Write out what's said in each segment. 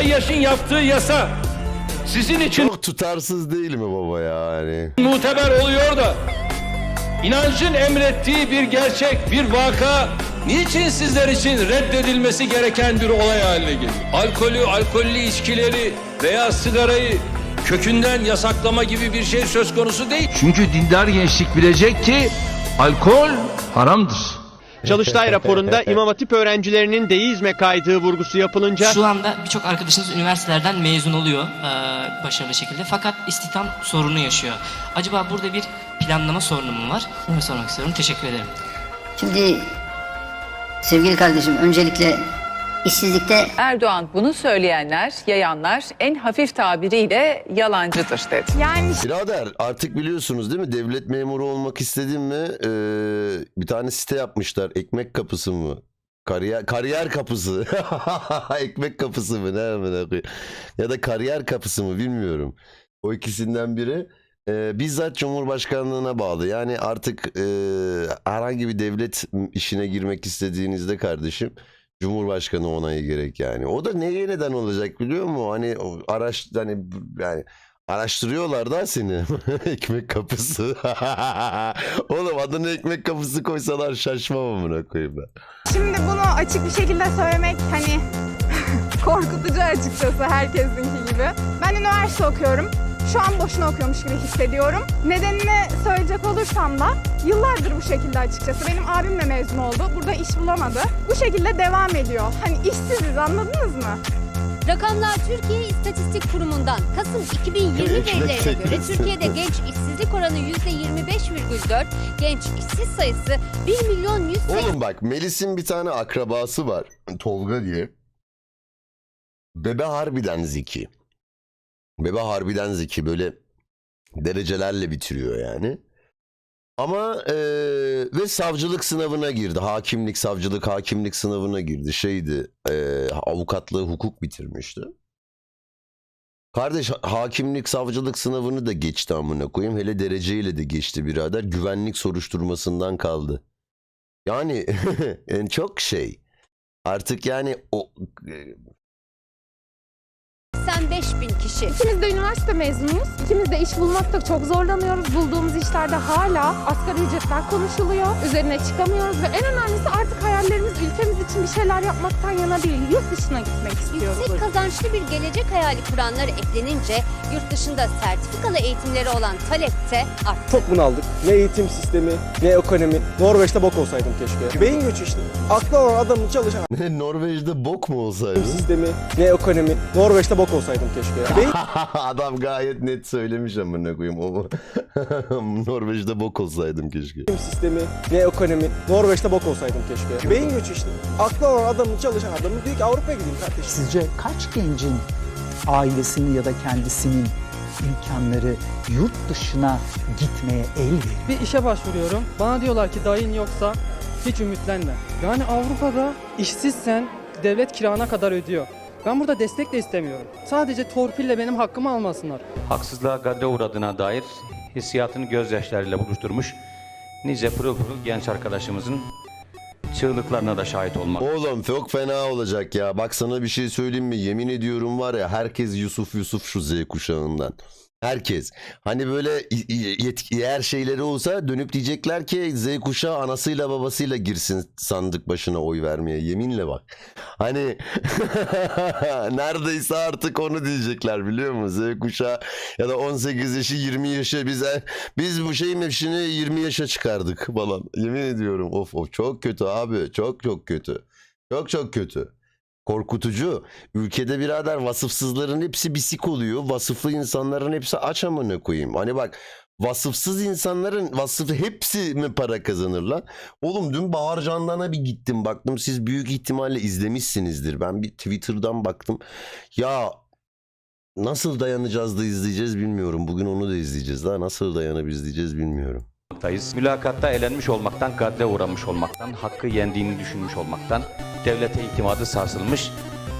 Sayyaş'ın yaptığı yasa sizin için Çok tutarsız değil mi baba ya hani? muteber oluyor da inancın emrettiği bir gerçek, bir vaka niçin sizler için reddedilmesi gereken bir olay haline geliyor? Alkolü, alkollü içkileri veya sigarayı kökünden yasaklama gibi bir şey söz konusu değil. Çünkü dindar gençlik bilecek ki alkol haramdır. Çalıştay raporunda İmam Hatip öğrencilerinin deizme kaydığı vurgusu yapılınca Şu anda birçok arkadaşınız üniversitelerden mezun oluyor eee, başarılı şekilde fakat istihdam sorunu yaşıyor. Acaba burada bir planlama sorunu mu var? Bunu sormak istiyorum. Teşekkür ederim. Şimdi sevgili kardeşim öncelikle işsizlikte Erdoğan bunu söyleyenler, yayanlar en hafif tabiriyle yalancıdır dedi. Yani Birader artık biliyorsunuz değil mi? Devlet memuru olmak istedin mi? Ee, bir tane site yapmışlar. Ekmek kapısı mı? Kariyer, kariyer kapısı. Ekmek kapısı mı? Ne amına koyayım? Ya da kariyer kapısı mı bilmiyorum. O ikisinden biri. Ee, bizzat Cumhurbaşkanlığına bağlı. Yani artık e, herhangi bir devlet işine girmek istediğinizde kardeşim Cumhurbaşkanı onayı gerek yani. O da neye neden olacak biliyor musun? Hani o araç hani yani araştırıyorlar da seni. ekmek kapısı. Oğlum adını ekmek kapısı koysalar şaşmam amına koyayım ben. şimdi bunu açık bir şekilde söylemek hani korkutucu açıkçası herkesinki gibi. Ben üniversite okuyorum. Şu an boşuna okuyormuş gibi hissediyorum. Nedenini söyleyecek olursam da yıllardır bu şekilde açıkçası. Benim abim de mezun oldu. Burada iş bulamadı. Bu şekilde devam ediyor. Hani işsiziz anladınız mı? Rakamlar Türkiye İstatistik Kurumu'ndan Kasım 2020 verilerine göre Türkiye'de genç işsizlik oranı %25,4, genç işsiz sayısı 1 milyon 100 Oğlum bak Melis'in bir tane akrabası var. Tolga diye. Bebe harbiden zeki. Bebe harbiden zeki. Böyle derecelerle bitiriyor yani. Ama eee, ve savcılık sınavına girdi. Hakimlik, savcılık, hakimlik sınavına girdi. Şeydi, eee, avukatlığı, hukuk bitirmişti. Kardeş ha- hakimlik, savcılık sınavını da geçti amına koyayım. Hele dereceyle de geçti birader. Güvenlik soruşturmasından kaldı. Yani, yani çok şey. Artık yani o 85 bin kişi. İkimiz de üniversite mezunuyuz. İkimiz de iş bulmakta çok zorlanıyoruz. Bulduğumuz işlerde hala asgari ücretler konuşuluyor. Üzerine çıkamıyoruz ve en önemlisi artık hayallerimiz ülkemiz için bir şeyler yapmaktan yana değil. Yurt dışına gitmek istiyoruz. Yüksek kazançlı bir gelecek hayali kuranlar eklenince yurt dışında sertifikalı eğitimleri olan talep de arttı. Çok bunaldık. Ne eğitim sistemi, ne ekonomi. Norveç'te bok olsaydım keşke. Beyin göçü işte. Aklı olan adamın çalışan Norveç'te bok mu olsaydı? sistemi, ne ekonomi. Norveç'te bok olsaydım keşke. Beyin Adam gayet net söylemiş amına koyayım o. Norveç'te bok olsaydım keşke. sistemi, ne ekonomi. Norveç'te bok olsaydım keşke. Beyin göçü işte. Aklı olan adamın çalışan adamın diyor ki Avrupa'ya gideyim kardeşim. Sizce kaç gencin ailesinin ya da kendisinin imkanları yurt dışına gitmeye el verir? Bir işe başvuruyorum. Bana diyorlar ki dayın yoksa hiç ümitlenme. Yani Avrupa'da işsizsen devlet kirana kadar ödüyor. Ben burada destek de istemiyorum. Sadece torpille benim hakkımı almasınlar. Haksızlığa gadre uğradığına dair hissiyatını gözyaşlarıyla buluşturmuş nice pırıl pırıl genç arkadaşımızın çığlıklarına da şahit olmak. Oğlum çok fena olacak ya. Bak sana bir şey söyleyeyim mi? Yemin ediyorum var ya herkes Yusuf Yusuf şu Z kuşağından. Herkes. Hani böyle yetki şeyleri olsa dönüp diyecekler ki Z kuşağı anasıyla babasıyla girsin sandık başına oy vermeye. Yeminle bak. Hani neredeyse artık onu diyecekler biliyor musun? Z kuşağı ya da 18 yaşı 20 yaşa bize biz bu şeyin hepsini 20 yaşa çıkardık falan. Yemin ediyorum of of çok kötü abi çok çok kötü. Çok çok kötü. Korkutucu. Ülkede birader vasıfsızların hepsi bisik oluyor. Vasıflı insanların hepsi aç amına koyayım. Hani bak vasıfsız insanların vasıfı hepsi mi para kazanır lan? Oğlum dün Bahar Candan'a bir gittim baktım siz büyük ihtimalle izlemişsinizdir. Ben bir Twitter'dan baktım. Ya nasıl dayanacağız da izleyeceğiz bilmiyorum. Bugün onu da izleyeceğiz. Daha nasıl dayanıp izleyeceğiz bilmiyorum. olmaktayız. Mülakatta elenmiş olmaktan, gadre uğramış olmaktan, hakkı yendiğini düşünmüş olmaktan, devlete itimadı sarsılmış,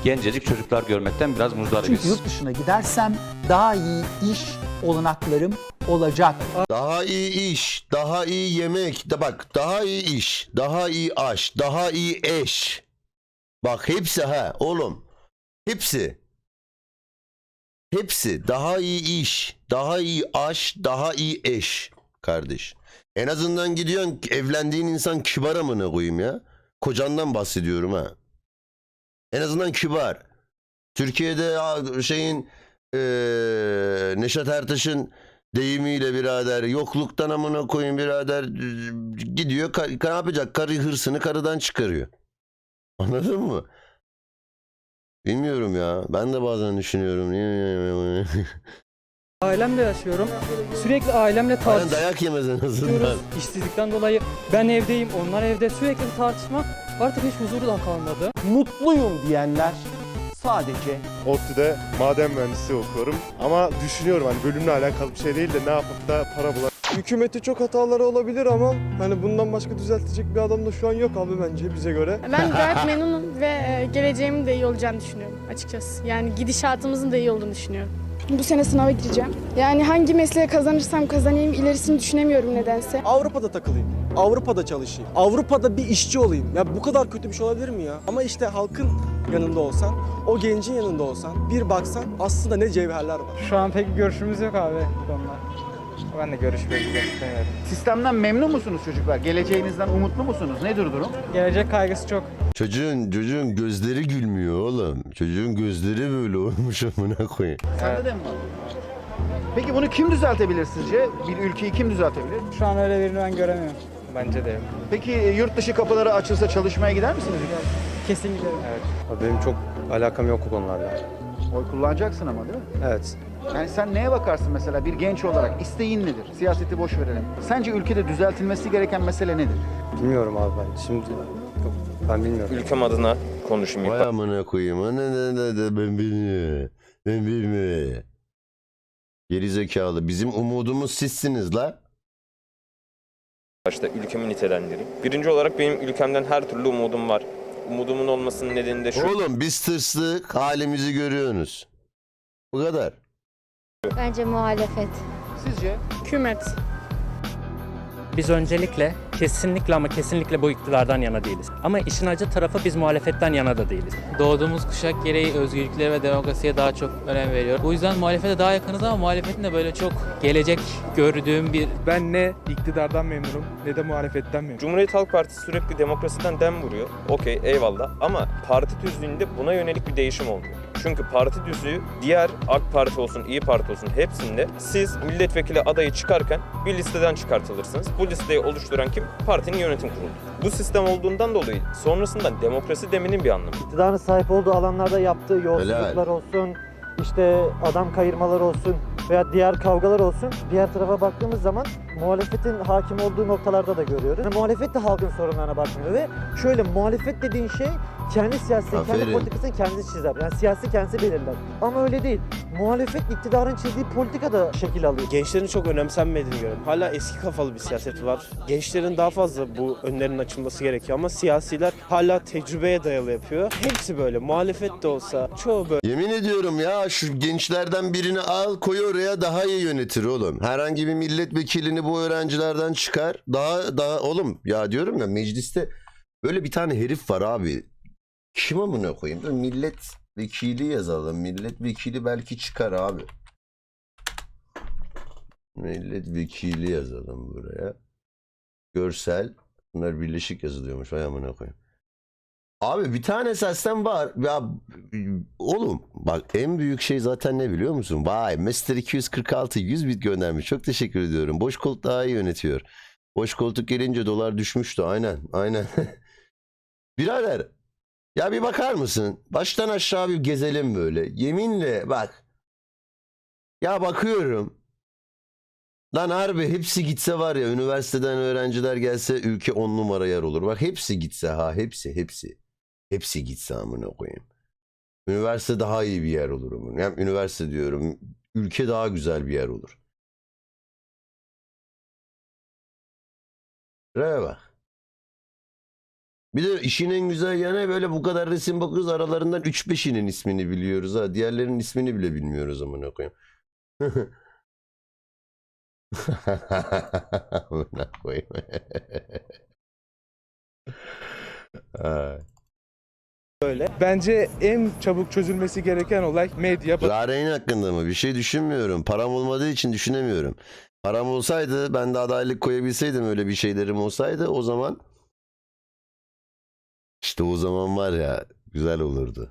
gencecik çocuklar görmekten biraz muzdaribiz. Çünkü yurt dışına gidersem daha iyi iş olanaklarım olacak. Daha iyi iş, daha iyi yemek, de bak daha iyi iş, daha iyi aş, daha iyi eş. Bak hepsi ha oğlum. Hepsi. Hepsi daha iyi iş, daha iyi aş, daha iyi eş kardeş. En azından gidiyorsun evlendiğin insan kibar amına koyayım ya. Kocandan bahsediyorum ha. En azından kibar. Türkiye'de şeyin eee Neşet Ertaş'ın deyimiyle birader yokluktan amına koyayım birader gidiyor ne yapacak karı hırsını karıdan çıkarıyor. Anladın mı? Bilmiyorum ya. Ben de bazen düşünüyorum. Ailemle yaşıyorum. Sürekli ailemle tartışıyoruz. dayak yemez en azından. İşsizlikten dolayı ben evdeyim, onlar evde. Sürekli bir tartışma. Artık hiç huzuru da kalmadı. Mutluyum diyenler sadece ODTÜ'de maden mühendisliği okuyorum. Ama düşünüyorum hani bölümle alakalı bir şey değil de ne yapıp da para bulan. hükümeti çok hataları olabilir ama hani bundan başka düzeltecek bir adam da şu an yok abi bence bize göre. Ben gayet memnunum ve e, geleceğimin de iyi olacağını düşünüyorum açıkçası. Yani gidişatımızın da iyi olduğunu düşünüyorum. Bu sene sınava gireceğim. Yani hangi mesleğe kazanırsam kazanayım ilerisini düşünemiyorum nedense. Avrupa'da takılayım. Avrupa'da çalışayım. Avrupa'da bir işçi olayım. Ya bu kadar kötü bir şey olabilir mi ya? Ama işte halkın yanında olsan, o gencin yanında olsan, bir baksan aslında ne cevherler var. Şu an pek görüşümüz yok abi bu konuda. Ben de görüşmek istemiyorum. Sistemden memnun musunuz çocuklar? Geleceğinizden umutlu musunuz? Nedir durum? Gelecek kaygısı çok. Çocuğun çocuğun gözleri gülmüyor oğlum. Çocuğun gözleri böyle olmuş amına koyayım. Sende de mi var? Peki bunu kim düzeltebilir sizce? Bir ülkeyi kim düzeltebilir? Şu an öyle birini ben göremiyorum. Bence de. Peki e, yurt dışı kapıları açılsa çalışmaya gider misiniz? Kesinlikle. Benim çok alakam yok bu konularla. Oy kullanacaksın ama değil mi? Evet. Yani sen neye bakarsın mesela bir genç olarak? İsteğin nedir? Siyaseti boş verelim. Sence ülkede düzeltilmesi gereken mesele nedir? Bilmiyorum abi ben. Şimdi ben bilmiyorum. Ülkem adına konuşayım. Vay amına koyayım. Ana ne ne ne ben bilmiyorum. Ben bilmiyorum. Geri zekalı. Bizim umudumuz sizsiniz la. Başta ülkemi nitelendireyim. Birinci olarak benim ülkemden her türlü umudum var. Umudumun olmasının nedeni de şu. Oğlum biz tırstık halimizi görüyorsunuz. Bu kadar. Bence muhalefet. Sizce? Hükümet. Biz öncelikle kesinlikle ama kesinlikle bu iktidardan yana değiliz. Ama işin acı tarafı biz muhalefetten yana da değiliz. Doğduğumuz kuşak gereği özgürlüklere ve demokrasiye daha çok önem veriyor. Bu yüzden muhalefete daha yakınız ama muhalefetin de böyle çok gelecek gördüğüm bir Ben ne iktidardan memnunum ne de muhalefetten memnunum. Cumhuriyet Halk Partisi sürekli demokrasiden dem vuruyor. Okey eyvallah ama parti düzlüğünde buna yönelik bir değişim oldu. Çünkü parti düzlüğü diğer AK Parti olsun, İyi Parti olsun hepsinde siz milletvekili adayı çıkarken bir listeden çıkartılırsınız. Bu listeyi oluşturan kim? Partinin yönetim kurulu. Bu sistem olduğundan dolayı sonrasında demokrasi deminin bir anlamı. İktidarın sahip olduğu alanlarda yaptığı yolsuzluklar olsun, işte adam kayırmalar olsun veya diğer kavgalar olsun. Diğer tarafa baktığımız zaman muhalefetin hakim olduğu noktalarda da görüyoruz. Yani muhalefet de halkın sorunlarına bakmıyor ve şöyle muhalefet dediğin şey kendi siyasetini, Aferin. kendi politikasını kendisi çizer. Yani siyasi kendisi belirler. Ama öyle değil. Muhalefet iktidarın çizdiği politikada şekil alıyor. Gençlerin çok önemsenmediğini görüyorum. Hala eski kafalı bir siyaset var. Gençlerin daha fazla bu önlerinin açılması gerekiyor ama siyasiler hala tecrübeye dayalı yapıyor. Hepsi böyle. Muhalefet de olsa çoğu böyle. Yemin ediyorum ya şu gençlerden birini al koy oraya daha iyi yönetir oğlum. Herhangi bir milletvekilini bu öğrencilerden çıkar. Daha daha oğlum ya diyorum ya mecliste böyle bir tane herif var abi. Kim amına koyayım? Dur milletvekili yazalım. Milletvekili belki çıkar abi. Milletvekili yazalım buraya. Görsel. Bunlar birleşik yazılıyormuş. Vay amına koyayım. Abi bir tane sesten var. Ya oğlum bak en büyük şey zaten ne biliyor musun? Vay Mr. 246 100 bit göndermiş. Çok teşekkür ediyorum. Boş koltuk daha iyi yönetiyor. Boş koltuk gelince dolar düşmüştü. Aynen. Aynen. Birader ya bir bakar mısın? Baştan aşağı bir gezelim böyle. Yeminle bak. Ya bakıyorum. Lan harbi hepsi gitse var ya üniversiteden öğrenciler gelse ülke on numara yer olur. Bak hepsi gitse ha hepsi hepsi. Hepsi gitse amına koyayım. Üniversite daha iyi bir yer olur. Yani üniversite diyorum. Ülke daha güzel bir yer olur. Şuraya bak. Bir de işin en güzel yanı böyle bu kadar resim bakıyoruz aralarından 3-5'inin ismini biliyoruz ha. Diğerlerinin ismini bile bilmiyoruz amına koyayım. amına koyayım. Böyle. Bence en çabuk çözülmesi gereken olay medya. Zareyn hakkında mı? Bir şey düşünmüyorum. Param olmadığı için düşünemiyorum. Param olsaydı ben de adaylık koyabilseydim öyle bir şeylerim olsaydı o zaman işte o zaman var ya güzel olurdu.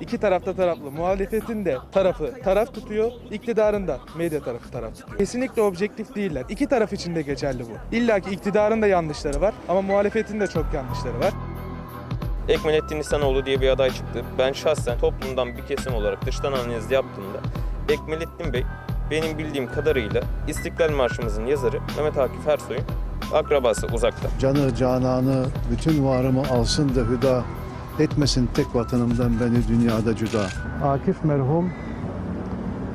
İki tarafta taraflı. Muhalefetin de tarafı taraf tutuyor, iktidarın da medya tarafı taraf tutuyor. Kesinlikle objektif değiller. İki taraf için de geçerli bu. İlla ki iktidarın da yanlışları var ama muhalefetin de çok yanlışları var. Ekmelettin İhsanoğlu diye bir aday çıktı. Ben şahsen toplumdan bir kesim olarak dıştan analiz yaptığımda Ekmelettin Bey benim bildiğim kadarıyla İstiklal Marşımızın yazarı Mehmet Akif Ersoy'un akrabası uzakta. Canı cananı bütün varımı alsın da hüda etmesin tek vatanımdan beni dünyada cüda. Akif merhum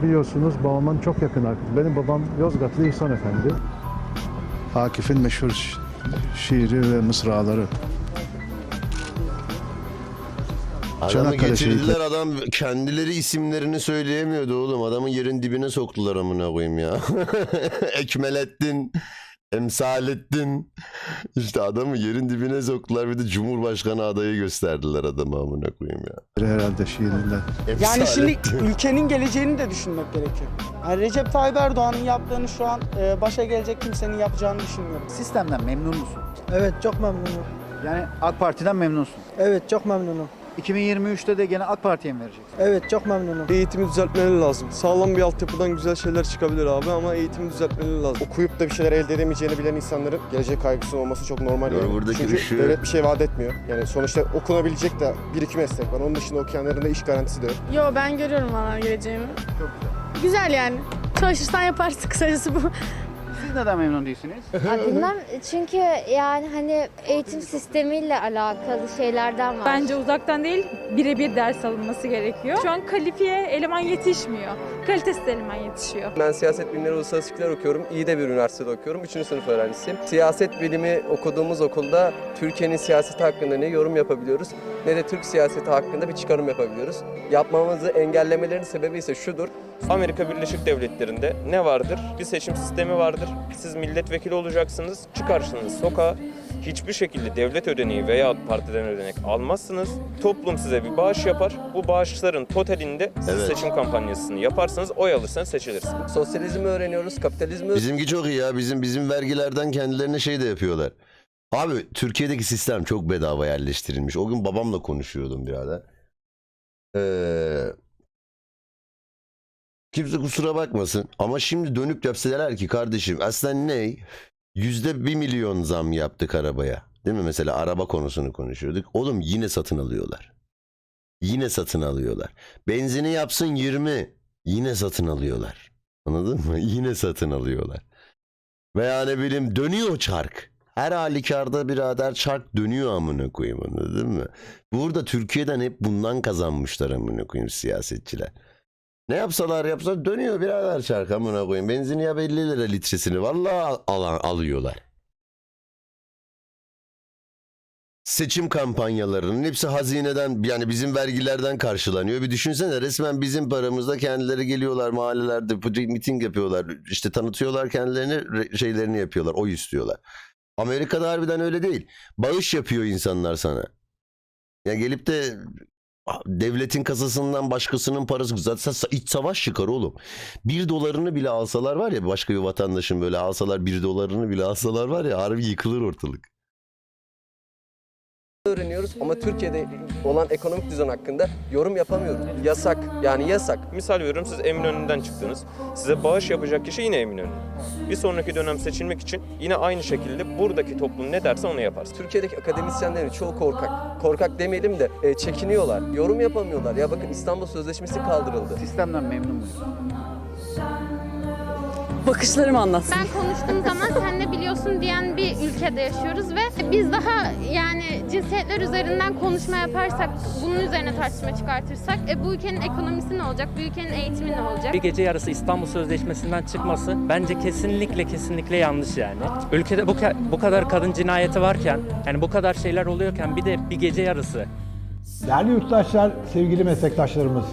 biliyorsunuz babamın çok yakın arkadaşı. Benim babam Yozgatlı İhsan Efendi. Akif'in meşhur şi- şiiri ve mısraları. Adamı Çanakkale getirdiler şehitleri. adam kendileri isimlerini söyleyemiyordu oğlum. Adamın yerin dibine soktular amına koyayım ya. Ekmelettin, Emsalettin. İşte adamı yerin dibine soktular bir de Cumhurbaşkanı adayı gösterdiler adamı amına koyayım ya. Herhalde şiirinden. Yani şimdi Emsalettin. ülkenin geleceğini de düşünmek gerekiyor. Yani Recep Tayyip Erdoğan'ın yaptığını şu an e, başa gelecek kimsenin yapacağını düşünmüyorum. Sistemden memnun musun? Evet çok memnunum. Yani AK Parti'den memnunsun. Evet çok memnunum. 2023'te de gene AK Parti'ye mi vereceksin? Evet çok memnunum. Eğitimi düzeltmeleri lazım. Sağlam bir altyapıdan güzel şeyler çıkabilir abi ama eğitimi düzeltmeleri lazım. Okuyup da bir şeyler elde edemeyeceğini bilen insanların gelecek kaygısı olması çok normal. Doğru, buradaki Çünkü ışığı- devlet bir şey vaat etmiyor. Yani sonuçta okunabilecek de bir iki meslek var. Onun dışında okuyanların da iş garantisi de yok. Yo ben görüyorum valla geleceğimi. Çok güzel. Güzel yani. Çalışırsan yaparsın kısacası bu. Siz neden memnun değilsiniz? Bilmem çünkü yani hani eğitim sistemiyle alakalı şeylerden var. Bence uzaktan değil birebir ders alınması gerekiyor. Şu an kalifiye eleman yetişmiyor. Kalitesiz eleman yetişiyor. Ben siyaset bilimleri uluslararası ilişkiler okuyorum. İyi de bir üniversitede okuyorum. Üçüncü sınıf öğrencisiyim. Siyaset bilimi okuduğumuz okulda Türkiye'nin siyaseti hakkında ne yorum yapabiliyoruz ne de Türk siyaseti hakkında bir çıkarım yapabiliyoruz. Yapmamızı engellemelerin sebebi ise şudur. Amerika Birleşik Devletleri'nde ne vardır? Bir seçim sistemi vardır. Siz milletvekili olacaksınız, çıkarsınız sokağa. Hiçbir şekilde devlet ödeneği veya partiden ödenek almazsınız. Toplum size bir bağış yapar. Bu bağışların totalinde siz Evet. seçim kampanyasını yaparsanız oy alırsanız seçilirsiniz. Sosyalizmi öğreniyoruz, kapitalizmi Bizimki çok iyi ya. Bizim bizim vergilerden kendilerine şey de yapıyorlar. Abi Türkiye'deki sistem çok bedava yerleştirilmiş. O gün babamla konuşuyordum birader. Ee, kimse kusura bakmasın. Ama şimdi dönüp yapsalar ki kardeşim aslında ne? Yüzde bir milyon zam yaptık arabaya. Değil mi? Mesela araba konusunu konuşuyorduk. Oğlum yine satın alıyorlar. Yine satın alıyorlar. Benzini yapsın 20. Yine satın alıyorlar. Anladın mı? Yine satın alıyorlar. Veya ne bileyim dönüyor çark. Her halükarda birader çark dönüyor amına koyayım anladın mı? Burada Türkiye'den hep bundan kazanmışlar amına koyayım siyasetçiler. Ne yapsalar yapsalar dönüyor birader çark amına koyayım. Benzini ya 50 lira litresini vallahi al- alıyorlar. Seçim kampanyalarının hepsi hazineden yani bizim vergilerden karşılanıyor. Bir düşünsene resmen bizim paramızda kendileri geliyorlar mahallelerde miting yapıyorlar. İşte tanıtıyorlar kendilerini şeylerini yapıyorlar. Oy istiyorlar. Amerika'da harbiden öyle değil. Bağış yapıyor insanlar sana. Ya gelip de devletin kasasından başkasının parası zaten iç savaş çıkar oğlum. Bir dolarını bile alsalar var ya başka bir vatandaşın böyle alsalar bir dolarını bile alsalar var ya harbi yıkılır ortalık. Öğreniyoruz ama Türkiye'de olan ekonomik düzen hakkında yorum yapamıyoruz. Yasak yani yasak. Misal veriyorum siz Eminönü'nden çıktınız. Size bağış yapacak kişi yine Eminönü. Bir sonraki dönem seçilmek için yine aynı şekilde buradaki toplum ne derse onu yaparsın. Türkiye'deki akademisyenlerin çoğu korkak. Korkak demeyelim de e, çekiniyorlar. Yorum yapamıyorlar. Ya bakın İstanbul Sözleşmesi kaldırıldı. Sistemden memnun musun? Bakışlarımı anlatsın. Ben konuştuğum zaman sen ne biliyorsun diyen bir ülkede yaşıyoruz ve biz daha yani cinsiyetler üzerinden konuşma yaparsak, bunun üzerine tartışma çıkartırsak e, bu ülkenin ekonomisi ne olacak, bu ülkenin eğitimi ne olacak? Bir gece yarısı İstanbul Sözleşmesi'nden çıkması bence kesinlikle kesinlikle yanlış yani. Ülkede bu, bu kadar kadın cinayeti varken, yani bu kadar şeyler oluyorken bir de bir gece yarısı Değerli yurttaşlar, sevgili meslektaşlarımız.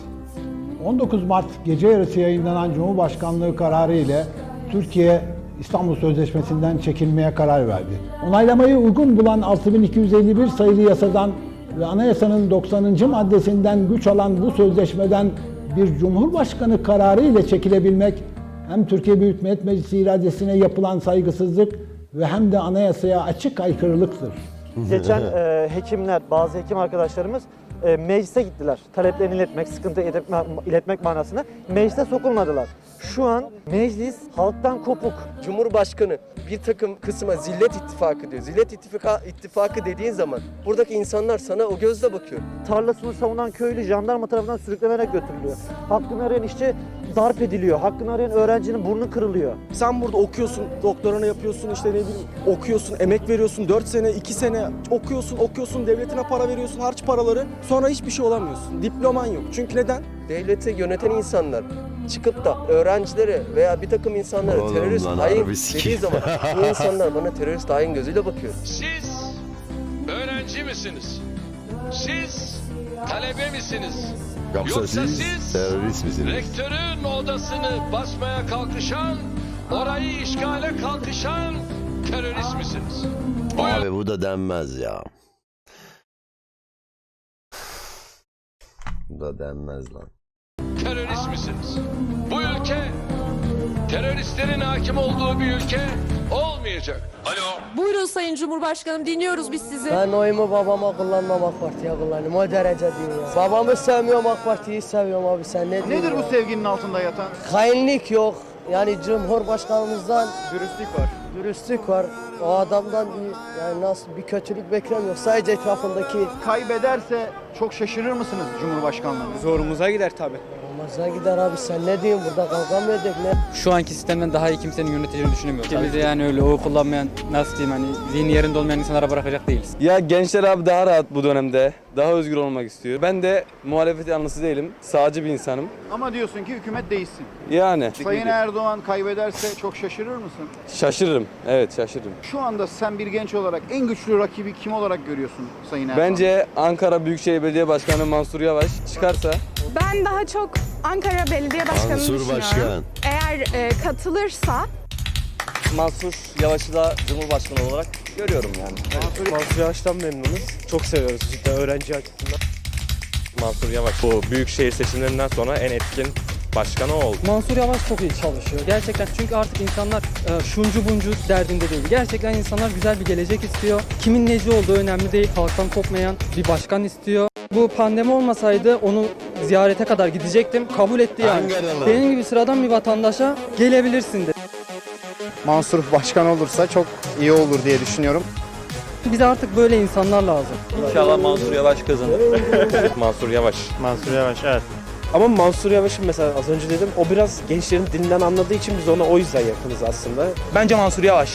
19 Mart gece yarısı yayınlanan Cumhurbaşkanlığı kararı ile Türkiye İstanbul Sözleşmesi'nden çekilmeye karar verdi. Onaylamayı uygun bulan 6251 sayılı yasadan ve anayasanın 90. maddesinden güç alan bu sözleşmeden bir cumhurbaşkanı kararı ile çekilebilmek hem Türkiye Büyük Millet Meclisi iradesine yapılan saygısızlık ve hem de anayasaya açık aykırılıktır. Geçen e, hekimler, bazı hekim arkadaşlarımız e, meclise gittiler. Taleplerini iletmek, sıkıntı iletme, iletmek manasında. Meclise sokulmadılar. Şu an meclis halktan kopuk. Cumhurbaşkanı bir takım kısma zillet ittifakı diyor. Zillet ittifaka, ittifakı dediğin zaman buradaki insanlar sana o gözle bakıyor. Tarlasını savunan köylü jandarma tarafından sürüklenerek götürülüyor. Hakkını arayan işçi darp ediliyor. Hakkını arayan öğrencinin burnu kırılıyor. Sen burada okuyorsun, doktoranı yapıyorsun, işte ne bileyim okuyorsun, emek veriyorsun, 4 sene, 2 sene okuyorsun, okuyorsun, devletine para veriyorsun, harç paraları. Sonra hiçbir şey olamıyorsun. Diploman yok. Çünkü neden? Devleti yöneten insanlar çıkıp da öğrencilere veya bir takım insanlara Oğlum terörist lan hain harbi dediği zaman bu insanlar bana terörist hain gözüyle bakıyor. Siz öğrenci misiniz? Siz talebe misiniz? Yoksa siz terörist misiniz? Rektörün odasını basmaya kalkışan, orayı işgale kalkışan terörist misiniz? Abi bu da denmez ya. Bu da denmez lan. Terörist misiniz? Bu ülke teröristlerin hakim olduğu bir ülke olmayacak. Alo. Buyurun Sayın Cumhurbaşkanım dinliyoruz biz sizi. Ben oyumu babama kullanmam AK Parti'ye kullanıyorum. O derece değil ya. Babamı sevmiyorum AK Parti'yi seviyorum abi sen ne Nedir bu sevginin altında yatan? Hainlik yok. Yani Cumhurbaşkanımızdan Dürüstlük var. dürüstlük var. O adamdan bir, yani nasıl bir kötülük beklemiyor. Sadece etrafındaki Kaybederse çok şaşırır mısınız Cumhurbaşkanlığını? Zorumuza gider tabii. Olmazsa gider abi sen ne diyorsun burada kavga mı edecek ne? Şu anki sistemden daha iyi kimsenin yöneteceğini düşünemiyorum. Ülkemizde yani öyle oy kullanmayan, nasıl diyeyim hani zihni yerinde olmayan insanlara bırakacak değiliz. Ya gençler abi daha rahat bu dönemde. Daha özgür olmak istiyor. Ben de muhalefet yanlısı değilim. Sağcı bir insanım. Ama diyorsun ki hükümet değişsin. Yani. Sayın Erdoğan kaybederse çok şaşırır mısın? Şaşırırım. Evet şaşırırım. Şu anda sen bir genç olarak en güçlü rakibi kim olarak görüyorsun Sayın Erdoğan? Bence Ankara Büyükşehir Belediye Başkanı Mansur Yavaş çıkarsa Ben daha çok Ankara Belediye Başkanı'nı Mansur düşünüyorum. Başkan. Eğer e, katılırsa Mansur Yavaş'ı da Cumhurbaşkanı olarak görüyorum yani. Mansur Yavaş'tan memnunuz. Çok seviyoruz cidden öğrenci açısından. Mansur Yavaş bu büyükşehir seçimlerinden sonra en etkin başkanı oldu. Mansur Yavaş çok iyi çalışıyor. Gerçekten çünkü artık insanlar e, şuncu buncu derdinde değil. Gerçekten insanlar güzel bir gelecek istiyor. Kimin neci olduğu önemli değil. Halktan kopmayan bir başkan istiyor. Bu pandemi olmasaydı onu ziyarete kadar gidecektim. Kabul etti yani. Ankaralı. Benim gibi sıradan bir vatandaşa gelebilirsin dedi. Mansur başkan olursa çok iyi olur diye düşünüyorum. Bize artık böyle insanlar lazım. İnşallah Mansur Yavaş kazanır. Mansur Yavaş. Mansur Yavaş evet. Ama Mansur Yavaş'ın mesela az önce dedim o biraz gençlerin dilinden anladığı için biz ona o yüzden yakınız aslında. Bence Mansur Yavaş.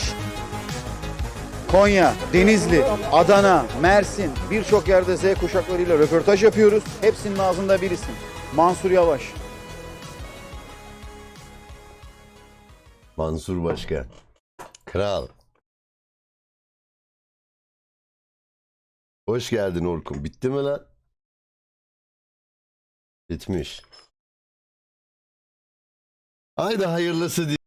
Konya, Denizli, Adana, Mersin birçok yerde Z kuşaklarıyla röportaj yapıyoruz. Hepsinin ağzında bir isim. Mansur Yavaş. Mansur Başkan. Kral. Hoş geldin Orkun. Bitti mi lan? Bitmiş. Haydi hayırlısı diye.